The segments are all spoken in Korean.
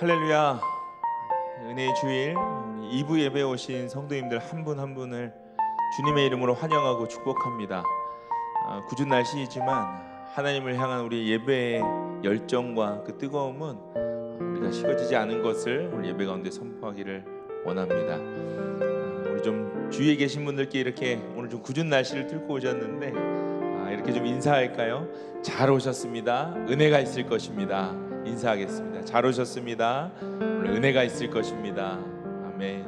할렐루야 은혜의 주일 2부 예배 오신 성도님들 한 분한 분을 주님의 이름으로 환영하고 축복합니다. 아, 궂은 날씨이지만 하나님을 향한 우리 예배의 열정과 그 뜨거움은 우리가 식어지지 않은 것을 오늘 예배 가운데 선포하기를 원합니다. 아, 우리 좀 주위에 계신 분들께 이렇게 오늘 좀 궂은 날씨를 뚫고 오셨는데 아, 이렇게 좀 인사할까요? 잘 오셨습니다. 은혜가 있을 것입니다. 인사하겠습니다. 잘 오셨습니다. 오늘 은혜가 있을 것입니다. 아멘.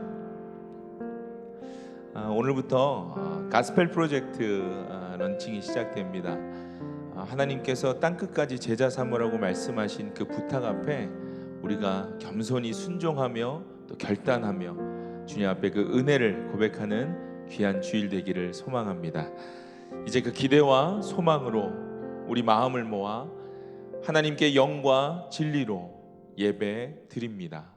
아, 오늘부터 어, 가스펠 프로젝트 아, 런칭이 시작됩니다. 아, 하나님께서 땅 끝까지 제자 삼으라고 말씀하신 그 부탁 앞에 우리가 겸손히 순종하며 또 결단하며 주님 앞에 그 은혜를 고백하는 귀한 주일 되기를 소망합니다. 이제 그 기대와 소망으로 우리 마음을 모아 하나님께 영과 진리로 예배 드립니다.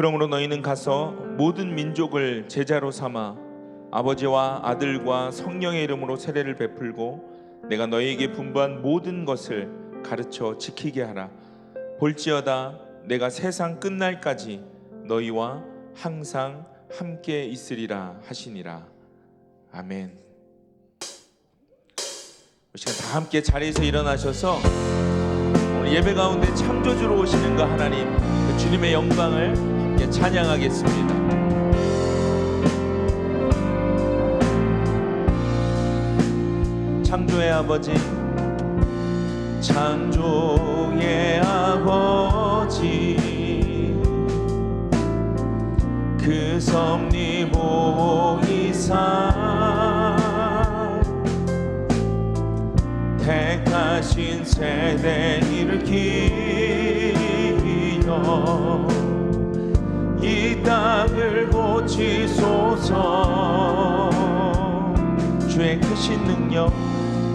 그러므로 너희는 가서 모든 민족을 제자로 삼아 아버지와 아들과 성령의 이름으로 세례를 베풀고 내가 너희에게 분부한 모든 것을 가르쳐 지키게 하라. 볼지어다 내가 세상 끝날까지 너희와 항상 함께 있으리라 하시니라. 아멘. 이 시간 다 함께 자리에서 일어나셔서 예배 가운데 창조주로 오시는 그 하나님, 그 주님의 영광을 함께 찬양하겠습니다. 창조의 아버지, 창조의 아버지, 그 섭리 모이사 택하신 세대 일으키려 이 땅을 고치소서. 주의 크신 능력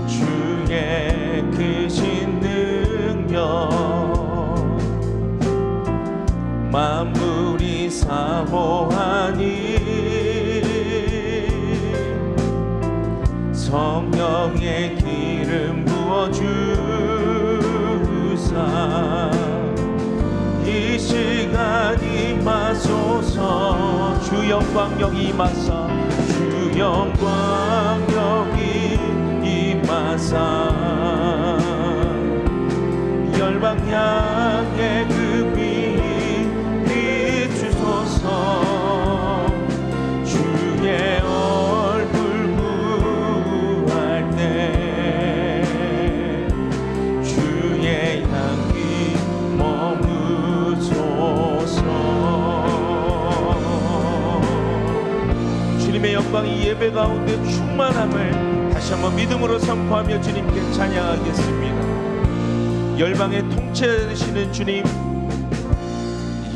주의 크신 능력. 만물이 사모하니 성령의 기름 부어주 하소서. 주 영광 여기 임하사. 주 영광 여기 임하사. 열방 향해 주님의 영광이 예배 가운데 충만함을 다시 한번 믿음으로 선포하며 주님께 찬양하겠습니다. 열방의 통치하시는 주님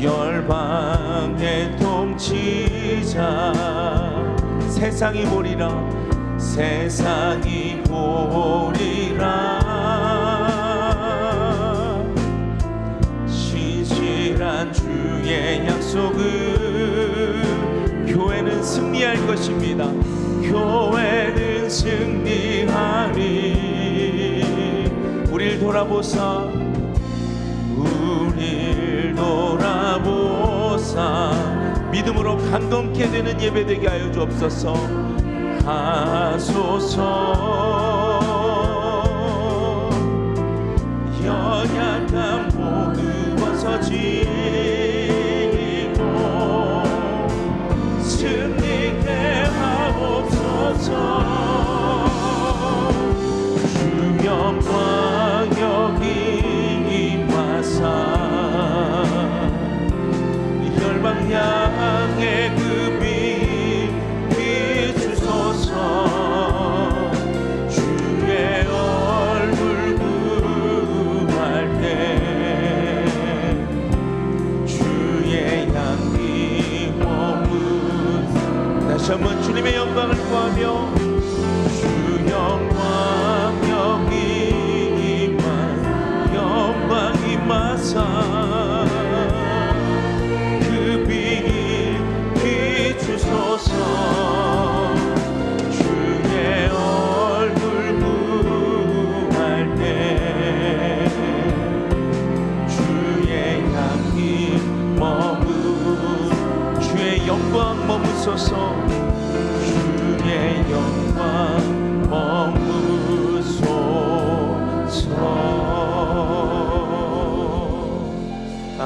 열방의 통치자 세상이 보리라 세상이 보리라. 신실한 주의 약속은 승리할 것입니다. 교회는 승리하리. 우릴 돌아보사. 우릴 돌아보사. 믿음으로 강건케 되는 예배 되게 하여 주옵소서. 하소서. 연약한 모두 벗어지 주님의 영광을 구하며 주 영광 여기 임하 영광 임하사. 그빛 비추소서. 주의 얼굴 구할 때 주의 향기 머무 주의 영광 머무소서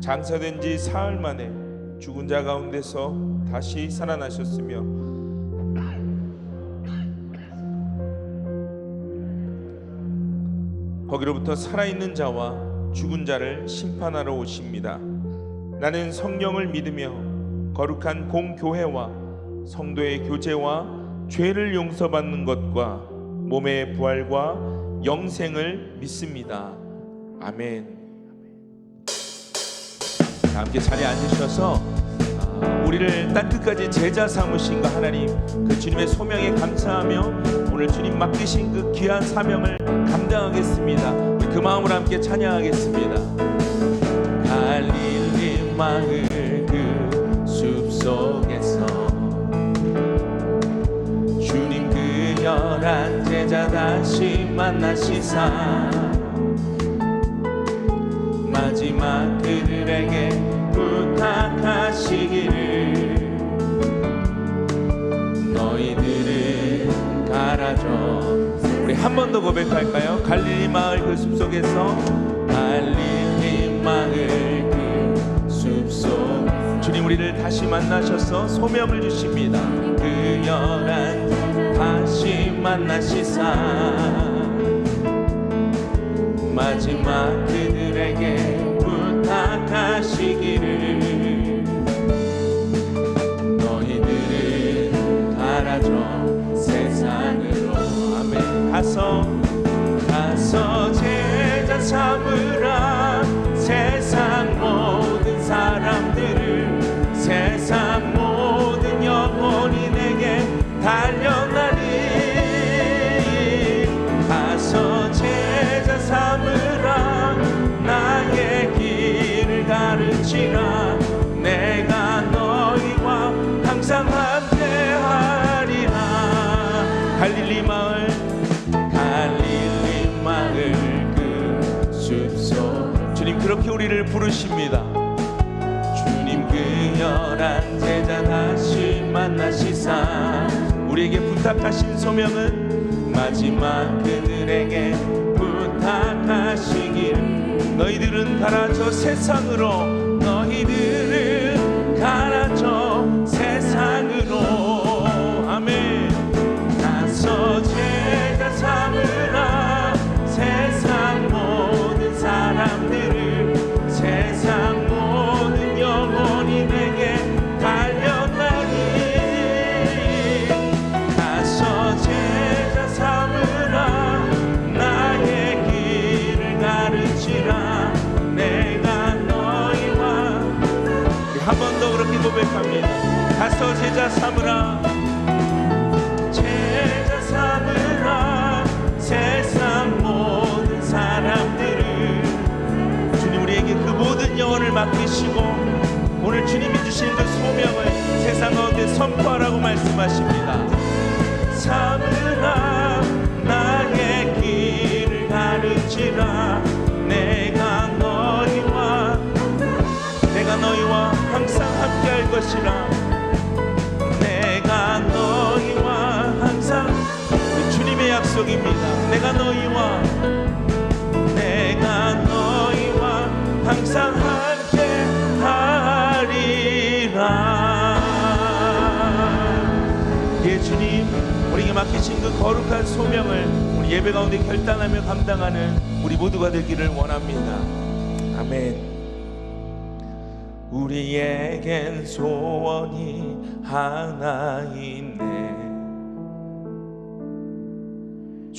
장사된 지 사흘 만에 죽은 자 가운데서 다시 살아나셨으며 거기로부터 살아있는 자와 죽은 자를 심판하러 오십니다. 나는 성령을 믿으며 거룩한 공교회와 성도의 교제와 죄를 용서받는 것과 몸의 부활과 영생을 믿습니다. 아멘. 자, 함께 자리에 앉으셔서 아, 우리를 땅 끝까지 제자 삼으신 그 하나님 그 주님의 소명에 감사하며 오늘 주님 맡기신 그 귀한 사명을 감당하겠습니다. 우리 그 마음으로 함께 찬양하겠습니다. 갈릴리 마을 그 숲속에서 주님 그 열한 제자 다시 만나시사 마지막 그들에게 부탁하시기를. 너희들은 가라져 우리 한 번 더 고백할까요? 갈릴리 마을 그 숲속에서 갈릴리 마을 그 숲속 주님 우리를 다시 만나셔서 소명을 주십니다. 그 열한 다시 만나시사. 마지막 그들에게 부탁하시기를. 너희들은 가라져 세상으로. 아멘. 가서 가서 제자 삼으 우리를 부르십니다. 주님 그 열한 제자 다시 만나시사. 우리에게 부탁하신 소명은 마지막 그들에게 부탁하시길. 너희들은 가라 저 세상으로 너희들은 가라 가서 제자 삼으라. 제자 삼으라. 세상 모든 사람들을. 주님 우리에게 그 모든 영혼을 맡기시고 오늘 주님이 주신 그 소명을 세상 가운데 선포하라고 말씀하십니다. 삼으라 나의 길을 가르치라. 내가 너희와 내가 너희와 항상 함께할 것이라 약속입니다 내가 너희와 내가 너희와 항상 함께 하리라 맡기신 그 거룩한 소명을 우리 예배 가운데 결단하며 감당하는 우리 모두가 되기를 원합니다. 아멘. 우리에겐 소원이 하나 있네.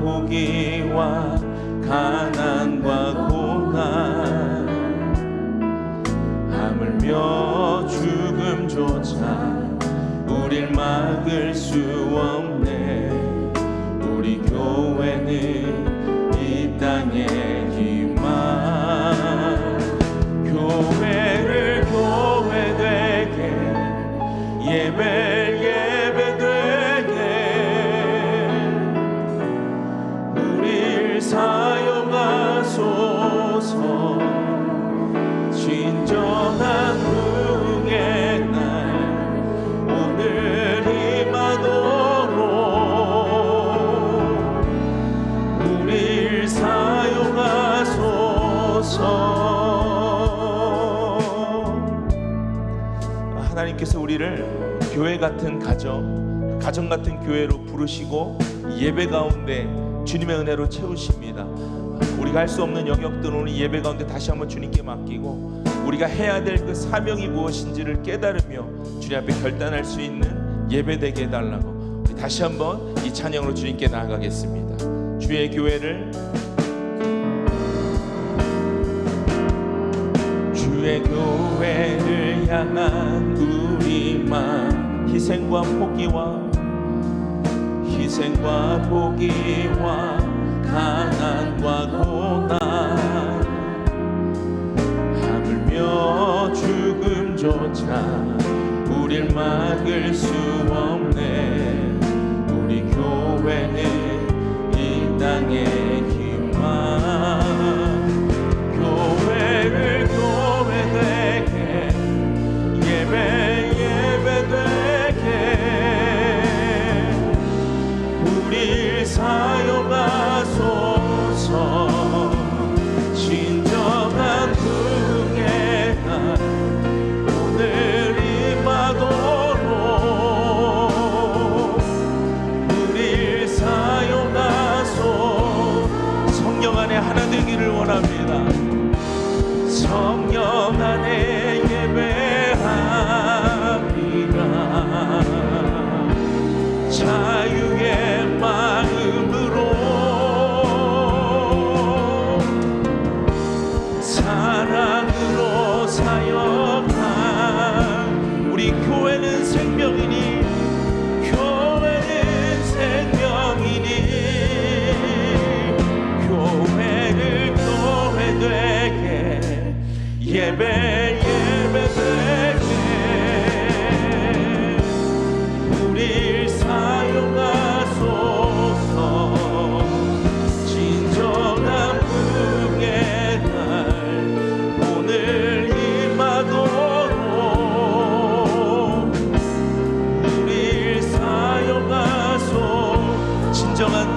포기와 가난 하나님께서 우리를 교회 같은 가정, 가정 같은 교회로 부르시고 예배 가운데 주님의 은혜로 채우십니다. 우리가 할 수 없는 영역들은 오늘 예배 가운데 다시 한번 주님께 맡기고 우리가 해야 될 그 사명이 무엇인지를 깨달으며 주님 앞에 결단할 수 있는 예배 되게 해달라고 다시 한번 이 찬양으로 주님께 나아가겠습니다. 주의 교회를 주의 교회를 향한 우리 맘 희생과 포기와 희생과 포기와 가난과 고난. 하물며 죽음조차 우릴 막을 수 없네. 우리 교회는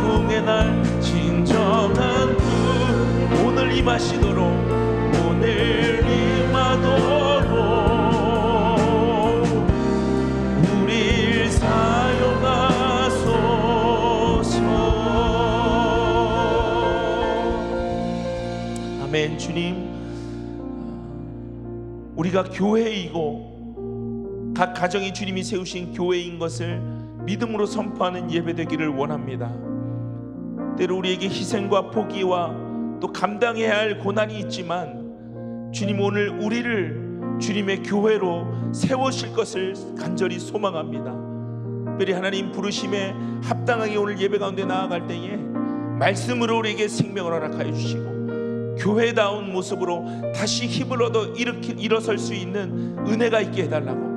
부흥의 날 진정한 부 오늘 임하시도록 오늘 임하도록 우릴 사용하소서 아멘 주님 우리가 교회이고 각 가정이 주님이 세우신 교회인 것을 믿음으로 선포하는 예배 되기를 원합니다. 때로 우리에게 희생과 포기와 또 감당해야 할 고난이 있지만 주님 오늘 우리를 주님의 교회로 세우실 것을 간절히 소망합니다. 특별히 하나님 부르심에 합당하게 오늘 예배 가운데 나아갈 때에 말씀으로 우리에게 생명을 허락하여 주시고 교회다운 모습으로 다시 힘을 얻어 일으키, 일어설 수 있는 은혜가 있게 해달라고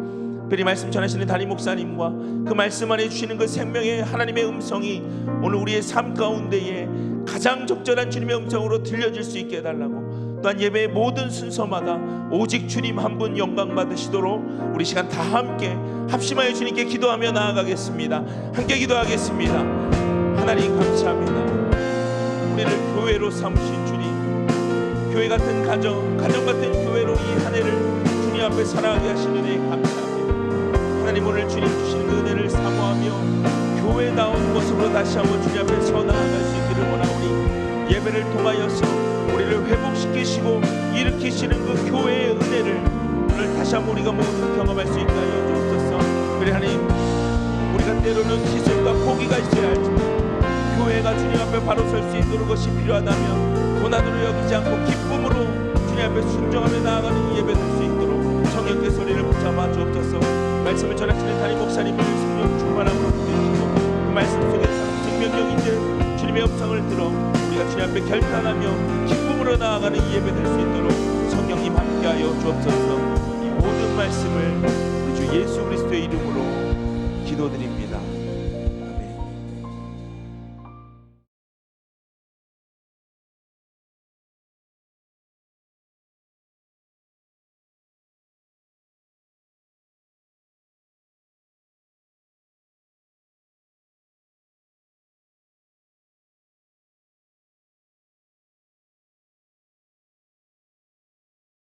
특별히 말씀 전하시는 담임 목사님과 그 말씀 안에 주시는 그 생명의 하나님의 음성이 오늘 우리의 삶 가운데에 가장 적절한 주님의 음성으로 들려질 수 있게 해달라고. 또한 예배의 모든 순서마다 오직 주님 한 분 영광 받으시도록 우리 시간 다 함께 합심하여 주님께 기도하며 나아가겠습니다. 함께 기도하겠습니다. 하나님 감사합니다. 우리를 교회로 삼으신 주님 교회 같은 가정 가정 같은 교회로 이 한 해를 주님 앞에 살아가게 하신 은혜에 감사합니다 하나님 오늘 주님 주신 그 은혜를 사모하며 교회다운 모습으로 다시 한번 주님 앞에 서 나아갈 수 있기를 원하오니 예배를 통하여서 우리를 회복시키시고 일으키시는 그 교회의 은혜를 오늘 다시 한번 우리가 모두 경험할 수 있게 하여 주옵소서. 그래 하나님 우리가 때로는 기술과 포기가 있어야 할지만 교회가 주님 앞에 바로 설 수 있도록 것이 필요하다면 고난으로 여기지 않고 기쁨으로 주님 앞에 순종하며 나아가는 예배 될수 있도록 성령의 소리를 붙잡아 주옵소서. 말씀을 전하시는 담임 목사님을 성령 충만함으로 부르시고 그 말씀 속에서 증명력인들 주님의 음성을 들어 우리가 주님 앞에 결단하며 기쁨으로 나아가는 이 예배 될 수 있도록 성령님 함께하여 주옵소서. 이 모든 말씀을 우리 주 예수 그리스도의 이름으로 기도드립니다